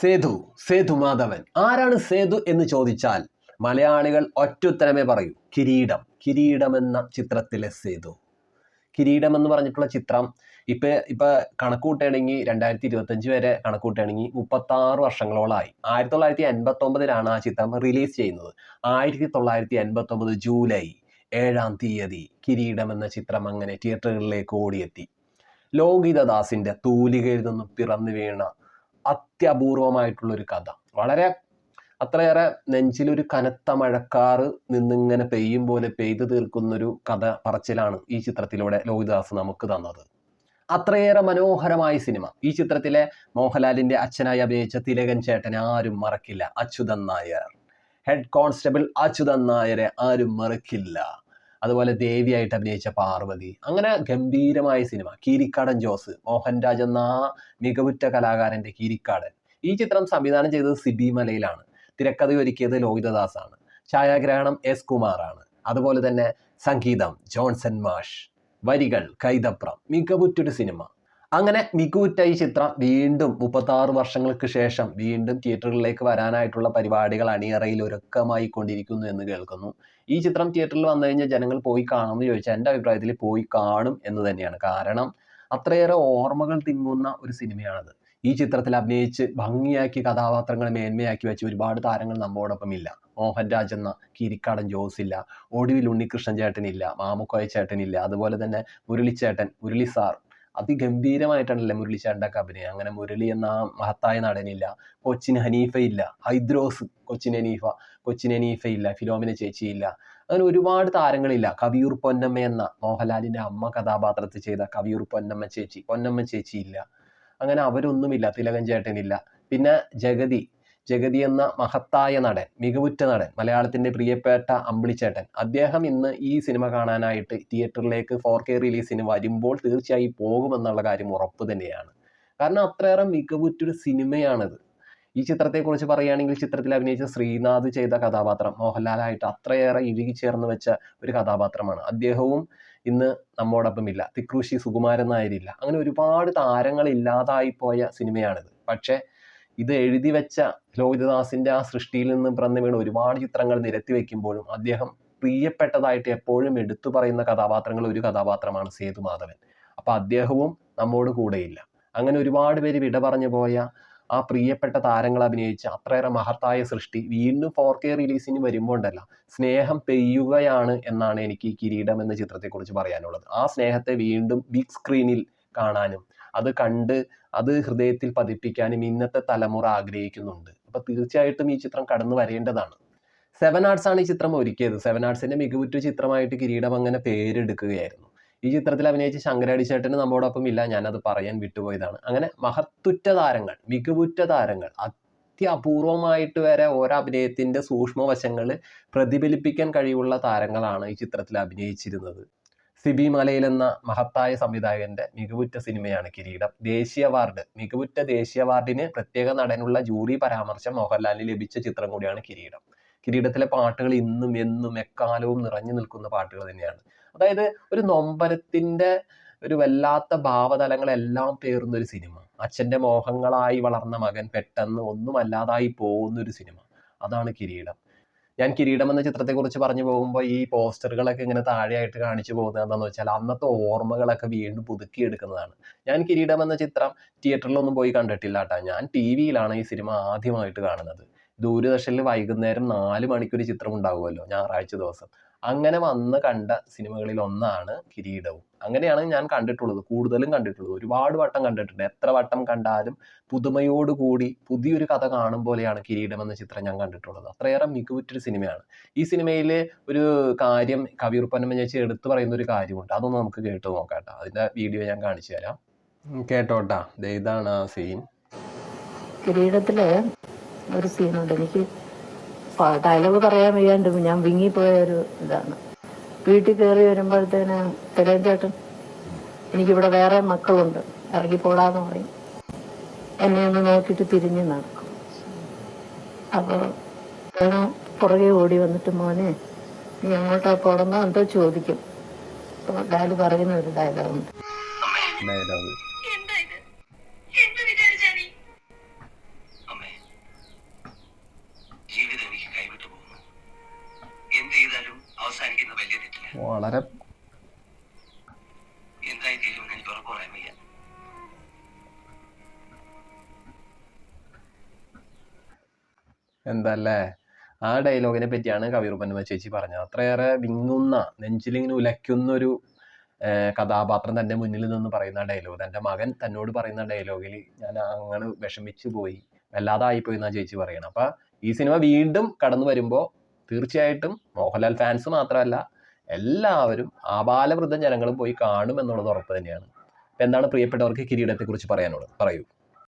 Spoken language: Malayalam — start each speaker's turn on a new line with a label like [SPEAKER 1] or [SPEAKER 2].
[SPEAKER 1] സേതു സേതു മാധവൻ. ആരാണ് സേതു എന്ന് ചോദിച്ചാൽ മലയാളികൾ ഒറ്റുത്തരമേ പറയൂ. കിരീടം. കിരീടം എന്ന ചിത്രത്തിലെ സേതു. കിരീടം എന്ന് പറഞ്ഞിട്ടുള്ള ചിത്രം ഇപ്പൊ ഇപ്പൊ കണക്കൂട്ടുകയാണെങ്കിൽ രണ്ടായിരത്തി ഇരുപത്തഞ്ച് വരെ കണക്കൂട്ടുകയാണെങ്കിൽ മുപ്പത്തി ആറ് വർഷങ്ങളോളായി. ആയിരത്തി തൊള്ളായിരത്തി എൺപത്തി ഒമ്പതിലാണ് ആ ചിത്രം റിലീസ് ചെയ്യുന്നത്. ആയിരത്തി തൊള്ളായിരത്തി എൺപത്തി ഒമ്പത് ജൂലൈ ഏഴാം തീയതി കിരീടം എന്ന ചിത്രം അങ്ങനെ തിയേറ്ററുകളിലേക്ക് ഓടിയെത്തി. ലോകിതദാസിന്റെ തൂലികയിൽ നിന്നും പിറന്നു വീണ അത്യപൂർവമായിട്ടുള്ള ഒരു കഥ. വളരെ അത്രയേറെ നെഞ്ചിലൊരു കനത്ത മഴക്കാറ് നിന്നിങ്ങനെ പെയ്യും പോലെ പെയ്തു തീർക്കുന്നൊരു കഥ പറച്ചിലാണ് ഈ ചിത്രത്തിലൂടെ ലോഹിദാസ് നമുക്ക് തന്നത്. അത്രയേറെ മനോഹരമായ സിനിമ. ഈ ചിത്രത്തിലെ മോഹൻലാലിന്റെ അച്ഛനായി അഭിനയിച്ച തിലകൻ ചേട്ടൻ ആരും മറക്കില്ല. അച്യുതൻ നായർ. ഹെഡ് കോൺസ്റ്റബിൾ അച്യുതൻ നായരെ ആരും മറക്കില്ല. അതുപോലെ ദേവിയായിട്ട് അഭിനയിച്ച പാർവതി. അങ്ങനെ ഗംഭീരമായ സിനിമ. കീരിക്കാടൻ ജോസ് മോഹൻരാജ് എന്ന മികവുറ്റ കലാകാരന്റെ കീരിക്കാടൻ. ഈ ചിത്രം സംവിധാനം ചെയ്തത് സിബി മലയിലാണ് തിരക്കഥ ഒരുക്കിയത് ലോഹിതദാസ് ആണ് ഛായാഗ്രഹണം എസ് കുമാറാണ്. അതുപോലെ തന്നെ സംഗീതം ജോൺസൺ മാഷ്. വരികൾ കൈതപ്രം. മികവുറ്റൊരു സിനിമ. അങ്ങനെ മികവുറ്റ ഈ ചിത്രം വീണ്ടും മുപ്പത്താറ് വർഷങ്ങൾക്ക് ശേഷം വീണ്ടും തിയേറ്ററുകളിലേക്ക് വരാനായിട്ടുള്ള പരിപാടികൾ അണിയറയിൽ ഒരുക്കമായി കൊണ്ടിരിക്കുന്നു എന്ന് കേൾക്കുന്നു. ഈ ചിത്രം തിയേറ്ററിൽ വന്നു കഴിഞ്ഞാൽ ജനങ്ങൾ പോയി കാണുമെന്ന് ചോദിച്ചാൽ എന്റെ അഭിപ്രായത്തിൽ പോയി കാണും എന്ന് തന്നെയാണ്. കാരണം അത്രയേറെ ഓർമ്മകൾ തിങ്ങുന്ന ഒരു സിനിമയാണത്. ഈ ചിത്രത്തിൽ അഭിനയിച്ച് ഭംഗിയാക്കി കഥാപാത്രങ്ങൾ മേന്മയാക്കി വെച്ച് ഒരുപാട് താരങ്ങൾ നമ്മോടൊപ്പം ഇല്ല. മോഹൻരാജ് എന്ന കിരിക്കാടൻ ജോസ് ഇല്ല. ഒടുവിൽ ഉണ്ണികൃഷ്ണൻ ചേട്ടനില്ല മാമുക്കോയ ചേട്ടനില്ല അതുപോലെ തന്നെ മുരളിച്ചേട്ടൻ മുരളി സാർ അതിഗംഭീരമായിട്ടാണല്ലേ മുരളി ഒക്കെ അഭിനയം? അങ്ങനെ മുരളി എന്ന ആ മഹത്തായ നടനില്ല. കൊച്ചിൻ ഹനീഫ ഇല്ല. ഹൈദ്രോസ് കൊച്ചിൻ ഹനീഫ. കൊച്ചിൻ ഹനീഫ ഇല്ല. ഫിലോമിന ചേച്ചി ഇല്ല. അങ്ങനെ ഒരുപാട് താരങ്ങളില്ല. കവിയൂർ പൊന്നമ്മ എന്ന മോഹൻലാലിന്റെ അമ്മ കഥാപാത്രത്തിൽ ചെയ്ത കവിയൂർ പൊന്നമ്മ ചേച്ചി. പൊന്നമ്മ ചേച്ചി ഇല്ല. അങ്ങനെ അവരൊന്നുമില്ല. തിലകൻ ചേട്ടനില്ല. പിന്നെ ജഗതി. ജഗതി എന്ന മഹത്തായ നടൻ മികവുറ്റ നടൻ മലയാളത്തിന്റെ പ്രിയപ്പെട്ട അമ്പിളിച്ചേട്ടൻ. അദ്ദേഹം ഇന്ന് ഈ സിനിമ കാണാനായിട്ട് തിയേറ്ററിലേക്ക് ഫോർ കെ റിലീസിന് വരുമ്പോൾ തീർച്ചയായും പോകുമെന്നുള്ള കാര്യം ഉറപ്പ് തന്നെയാണ്. കാരണം അത്രയേറെ മികവുറ്റൊരു സിനിമയാണിത്. ഈ ചിത്രത്തെക്കുറിച്ച് പറയുകയാണെങ്കിൽ ചിത്രത്തിൽ അഭിനയിച്ച ശ്രീനാഥ് ചെയ്ത കഥാപാത്രം മോഹൻലാലായിട്ട് അത്രയേറെ ഇഴുകിച്ചേർന്ന് വെച്ച ഒരു കഥാപാത്രമാണ്. അദ്ദേഹവും ഇന്ന് നമ്മോടൊപ്പം ഇല്ല തിക്രൂശി സുകുമാരൻ നായരില്ല. അങ്ങനെ ഒരുപാട് താരങ്ങൾ ഇല്ലാതായി പോയ സിനിമയാണിത്. പക്ഷേ ഇത് എഴുതി വെച്ച ലോഹിതദാസിന്റെ ആ സൃഷ്ടിയിൽ നിന്ന് പിറന്നു വീണ ഒരുപാട് ചിത്രങ്ങൾ നിരത്തി വെക്കുമ്പോഴും അദ്ദേഹം പ്രിയപ്പെട്ടതായിട്ട് എപ്പോഴും എടുത്തു പറയുന്ന കഥാപാത്രങ്ങൾ ഒരു കഥാപാത്രമാണ് സേതുമാധവൻ അപ്പൊ അദ്ദേഹവും നമ്മോട് കൂടെയില്ല. അങ്ങനെ ഒരുപാട് പേര് വിട പറഞ്ഞു പോയ ആ പ്രിയപ്പെട്ട താരങ്ങൾ അഭിനയിച്ച അത്രയേറെ മഹത്തായ സൃഷ്ടി വീണ്ടും ഫോർ കെ റിലീസിന് വരുമ്പോൾ ഉണ്ടല്ല. സ്നേഹം പെയ്യുകയാണ് എന്നാണ് എനിക്ക് കിരീടം എന്ന ചിത്രത്തെക്കുറിച്ച് പറയാനുള്ളത്. ആ സ്നേഹത്തെ വീണ്ടും ബിഗ് സ്ക്രീനിൽ കാണാനും അത് കണ്ട് അത് ഹൃദയത്തിൽ പതിപ്പിക്കാനും ഇന്നത്തെ തലമുറ ആഗ്രഹിക്കുന്നുണ്ട്. അപ്പൊ തീർച്ചയായിട്ടും ഈ ചിത്രം കടന്നു വരേണ്ടതാണ്. സെവൻ ആർട്സ് ആണ് ഈ ചിത്രം ഒരുക്കിയത്. സെവൻ ആർട്സിന്റെ മികവുറ്റ ചിത്രമായിട്ട് കിരീടം അങ്ങനെ പേരെടുക്കുകയായിരുന്നു. ഈ ചിത്രത്തിൽ അഭിനയിച്ച ശങ്കരാടി ചേട്ടന് നമ്മോടൊപ്പം ഇല്ല ഞാനത് പറയാൻ വിട്ടുപോയതാണ്. അങ്ങനെ മഹത്തുറ്റ താരങ്ങൾ മികവുറ്റ താരങ്ങൾ അത്യപൂർവമായിട്ട് വരെ ഓരോ അഭിനയത്തിന്റെ സൂക്ഷ്മവശങ്ങൾ പ്രതിഫലിപ്പിക്കാൻ കഴിവുള്ള താരങ്ങളാണ് ഈ ചിത്രത്തിൽ അഭിനയിച്ചിരുന്നത്. സിബി മലയിൽ എന്ന മഹത്തായ സംവിധായകന്റെ മികവുറ്റ സിനിമയാണ് കിരീടം. ദേശീയ അവാർഡ്. മികവുറ്റ ദേശീയ അവാർഡിന് പ്രത്യേക നടനുള്ള ജൂറി പരാമർശം മോഹൻലാലിന് ലഭിച്ച ചിത്രം കൂടിയാണ് കിരീടം. കിരീടത്തിലെ പാട്ടുകൾ ഇന്നും എന്നും എക്കാലവും നിറഞ്ഞു നിൽക്കുന്ന പാട്ടുകൾ തന്നെയാണ്. അതായത് ഒരു നൊമ്പരത്തിന്റെ ഒരു വല്ലാത്ത ഭാവതലങ്ങളെല്ലാം പേറുന്ന ഒരു സിനിമ. അച്ഛന്റെ മോഹങ്ങളായി വളർന്ന മകൻ പെട്ടെന്ന് ഒന്നുമല്ലാതായി പോകുന്ന ഒരു സിനിമ. അതാണ് കിരീടം. ഞാൻ കിരീടം എന്ന ചിത്രത്തെക്കുറിച്ച് പറഞ്ഞു പോകുമ്പോൾ ഈ പോസ്റ്ററുകളൊക്കെ ഇങ്ങനെ താഴെയായിട്ട് കാണിച്ചു പോകുന്നത് എന്താണെന്ന് വെച്ചാൽ അന്നത്തെ ഓർമ്മകളൊക്കെ വീണ്ടും പുതുക്കിയെടുക്കുന്നതാണ് ഞാൻ കിരീടം എന്ന ചിത്രം തിയേറ്ററിലൊന്നും പോയി കണ്ടിട്ടില്ല കേട്ടോ ഞാൻ ടി വിയിലാണ് ഈ സിനിമ ആദ്യമായിട്ട് കാണുന്നത്. ദൂരദർശനിൽ വൈകുന്നേരം നാല് മണിക്കൊരു ചിത്രം ഉണ്ടാകുമല്ലോ ഞായറാഴ്ച ദിവസം. അങ്ങനെ വന്ന് കണ്ട സിനിമകളിൽ ഒന്നാണ് കിരീടവും. അങ്ങനെയാണ് ഞാൻ കണ്ടിട്ടുള്ളത് കൂടുതലും കണ്ടിട്ടുള്ളത്. ഒരുപാട് വട്ടം കണ്ടിട്ടുണ്ട്. എത്ര വട്ടം കണ്ടാലും പുതുമയോടുകൂടി പുതിയൊരു കഥ കാണും പോലെയാണ് കിരീടം എന്ന ചിത്രം ഞാൻ കണ്ടിട്ടുള്ളത്. അത്രയേറെ മികവുറ്റൊരു സിനിമയാണ്. ഈ സിനിമയിൽ ഒരു കാര്യം കവിയൂർ പൊന്നമ്മ ചേച്ചി എടുത്തു പറയുന്ന ഒരു കാര്യമുണ്ട്. അതൊന്ന് നമുക്ക് കേട്ട് നോക്കാം അതിന്റെ വീഡിയോ ഞാൻ കാണിച്ചു തരാം. കേട്ടോട്ടാ. ഇതാണ് ആ സീൻ
[SPEAKER 2] കിരീടത്തിൽ ഒരു സീനുണ്ട് എനിക്ക് ഡയലോഗ് പറയാൻ വയ്യാണ്ട് ഞാൻ വിങ്ങിപ്പോയ ഒരു ഇതാണ്. വീട്ടിൽ കയറി വരുമ്പോഴത്തേന് തെലേം ചേട്ടൻ എനിക്കിവിടെ വേറെ മക്കളുണ്ട് ഇറങ്ങി പോടാന്ന് പറയും. എന്നെ ഒന്ന് നോക്കിയിട്ട് തിരിഞ്ഞ് നടക്കും. അപ്പോൾ വേണം പുറകെ ഓടി വന്നിട്ട് മോനെ നീ അങ്ങോട്ടാ പോണെന്നോ? എന്തോ ചോദിക്കും. അപ്പോൾ ഡയലോഗ് പറയുന്ന ഒരു ഡയലോഗുണ്ട്
[SPEAKER 1] ഡയലോഗ് എന്തല്ലേ? ആ ഡയലോഗിനെ പറ്റിയാണ് കവിറുപന്നമ്മ ചേച്ചി പറഞ്ഞത്. അത്രയേറെ വിങ്ങുന്ന നെഞ്ചിലിങ്ങനെ ഉലയ്ക്കുന്ന ഒരു കഥാപാത്രം തന്റെ മുന്നിൽ നിന്ന് പറയുന്ന ഡയലോഗ് തന്റെ മകൻ തന്നോട് പറയുന്ന ഡയലോഗിൽ ഞാൻ അങ്ങനെ വിഷമിച്ചു പോയി. വല്ലാതായിപ്പോയി എന്നാ ചേച്ചി പറയണം. അപ്പം ഈ സിനിമ വീണ്ടും കടന്നു വരുമ്പോൾ തീർച്ചയായിട്ടും മോഹൻലാൽ ഫാൻസ് മാത്രമല്ല എല്ലാവരും ആബാലവൃദ്ധ ജനങ്ങളും പോയി കാണും എന്നുള്ളത് ഉറപ്പ് തന്നെയാണ്. എന്താണ് പ്രിയപ്പെട്ടവർക്ക് കിരീടത്തെക്കുറിച്ച് പറയാനുള്ളത്? പറയൂ.